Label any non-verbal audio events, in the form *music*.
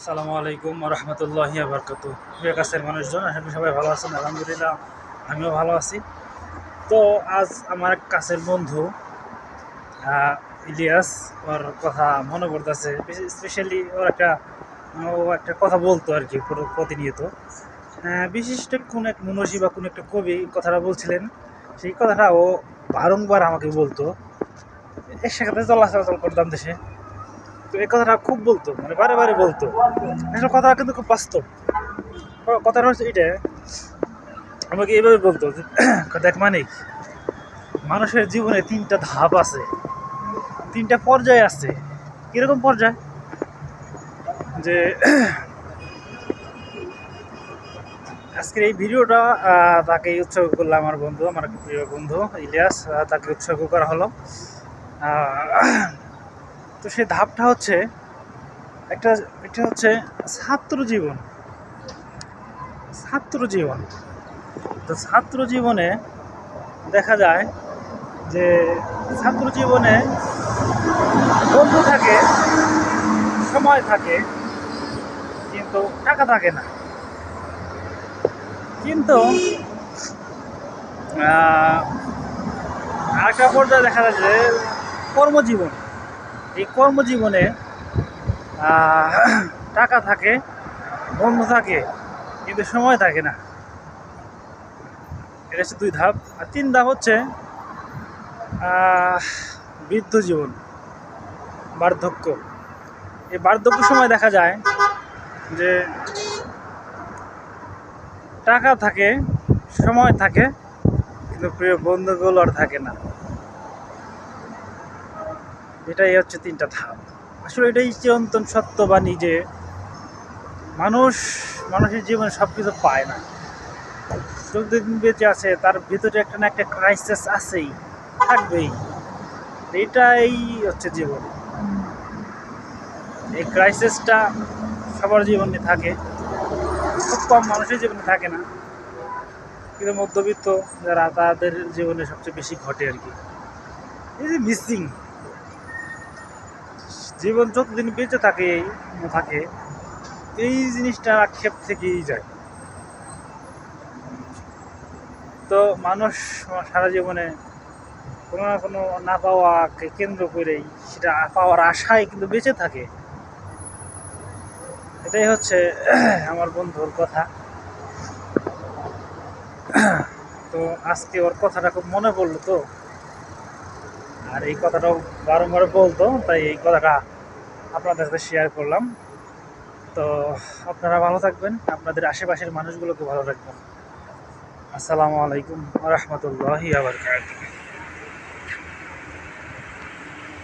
আসসালামু আলাইকুম রহমতুল্লাহি আবরকাত প্রিয় কাছের মানুষজন করি সবাই ভালো আছেন, আলহামদুলিল্লাহ আমিও ভালো আছি। তো আজ আমার কাছের বন্ধু ইলিয়াস, ওর কথা মনে পড়তেছে। স্পেশালি ওর একটা, ও একটা কথা বলতো আর কি পুরো- প্রতিনিয়ত। বিশিষ্ট কোন এক মনীষী বা কোন একটা কবি কথাটা বলছিলেন। সেই কথাটা ও বারংবার আমাকে বলতো। এর সাথে চলাচল করতাম দেশে। তো এই কথাটা খুব বলতো মানে বারে বারে বলতো। আসলে কথাটা কিন্তু খুব বাস্তব। কথাটা হচ্ছে এটা আমাকে এইভাবে বলতো *clears throat* দেখ মানিক, মানুষের জীবনে তিনটা ধাপ আছে। তিনটা পর্যায় আছে। কীরকম পর্যায়? যে, *clears throat* আজকের এই ভিডিওটা তাকে উৎসর্গ করলাম আমার বন্ধু, আমার প্রিয় বন্ধু ইলিয়াস তাকে উৎসর্গ করা হলো। তো সেই ধাপটা হচ্ছে একটা, এটা হচ্ছে ছাত্র জীবন ছাত্র জীবন তো ছাত্র জীবনে দেখা যায় যে ছাত্র জীবনে বন্ধু থাকে, সময় থাকে, কিন্তু টাকা থাকে না। কিন্তু আরেকটা পর্যায়ে দেখা যায় যে কর্মজীবন। এই কর্মজীবনে টাকা থাকে বন্ধু থাকে, কিন্তু সময় থাকে না। এটা হচ্ছে দুই ধাপ। আর তিন ধাপ হচ্ছে বৃদ্ধ জীবন, বার্ধক্য। এই বার্ধক্য সময় দেখা যায় যে টাকা থাকে, সময় থাকে, কিন্তু প্রিয় বন্ধুগুলো আর থাকে না। এটাই হচ্ছে তিনটা ধাপ। আসলে এটাই চিরন্তন সত্য বা নিজে মানুষ মানুষের জীবনে সব কিছু পায় না। যতদিন বেঁচে আছে, তার ভিতরে একটা না একটা ক্রাইসিস আছেই, থাকবেই। এটাই হচ্ছে জীবন। এই ক্রাইসিসটা সবার জীবনে থাকে, খুব কম মানুষের জীবনে থাকে না। কিন্তু মধ্যবিত্ত যারা, তাদের জীবনে সবচেয়ে বেশি ঘটে আর কি। এই যে মিসিং জীবন যতদিন বেঁচে থাকে থাকে, এই জিনিসটা আক্ষেপ থেকেই যায়। তো মানুষ সারা জীবনে কোনো না কোনো না পাওয়াকে কেন্দ্র করেই সেটা পাওয়ার আশায় কিন্তু বেঁচে থাকে। এটাই হচ্ছে *clears throat* আমার বন্ধুর কথা। *clears throat* তো আজকে ওর কথাটা খুব মনে পড়ল তো। আর এই কথাটাও বারংবার বলতো, তাই এই কথাটা আপনাদের সাথে শেয়ার করলাম। তো আপনারা ভালো থাকবেন, আপনাদের আশেপাশের মানুষগুলোকে ভালো রাখবেন। আসসালামু আলাইকুম রহমতুল্লাহ আবার